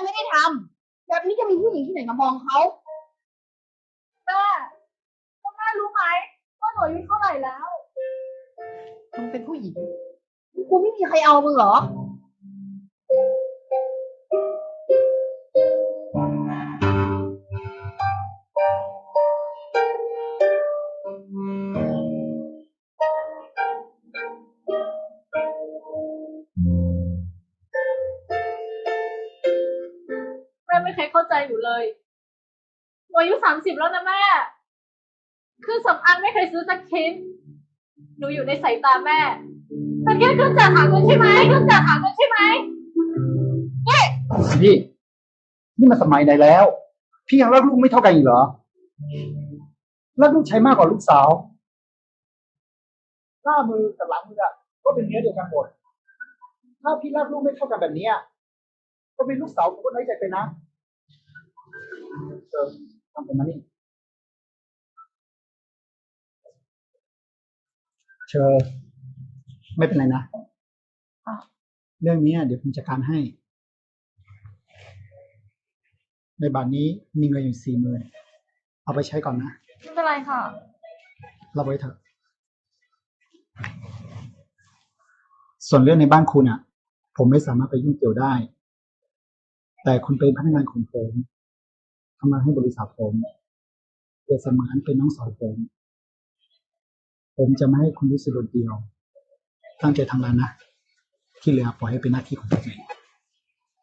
จะไม่ได้ทำแบบนี้จะมีผู้หญิงที่ไหนมามองเขาแม่แล้วแม่รู้ไหมว่าหนูอายุเท่าไหร่แล้วมึงเป็นผู้หญิงกูไม่มีใครเอามึงเหรอ ม่ไม่เคยเข้าใจหนูเลยหนูอายุสามสิบแล้วนะแม่ คือสำอางไม่เคยซื้อสักชิ้น หนูอยู่ในสายตาแม่แต่แค่เครื่องจักรหาเงินใช่ไหมเครื่องจักรหาเงินใช่ไหมพี่ นี่มันสมัยไหนแล้ว พี่ยังรักลูกไม่เท่ากันอีกเหรอ รักลูกใช้มากกว่าลูกสาว หน้ามือกับหลังมืออะก็เป็นเนื้อเดียวกันหมด ถ้าพี่รักลูกไม่เท่ากันแบบเนี้ย ก็เป็นลูกสาวผมก็น้อยใจไปนะเออทำเป็นมานี่เชอไม่เป็นไรนะเรื่องเนี้ยเดี๋ยวผมจัดการให้ ในบัตรนี้มีเงินอยู่สี่หมื่นเอาไปใช้ก่อนนะ ไม่เป็นไรค่ะรับไว้เถอะ ส่วนเรื่องในบ้านคุณอะ ผมไม่สามารถไปยุ่งเกี่ยวได้ แต่คุณเป็นพนักงานของผมทำงานให้บริษัทผมเกิดสมานเป็นน้องสาวผม ผมจะไม่ให้คุณรู้สึกโดดเดี่ยว ตั้งใจทำงานนะ ที่เหลือปล่อยให้เป็นหน้าที่ของผมเอง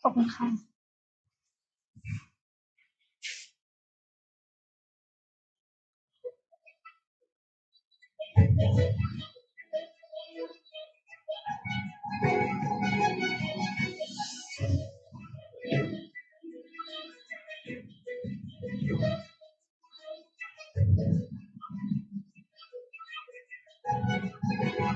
ขอบคุณค่ะ พ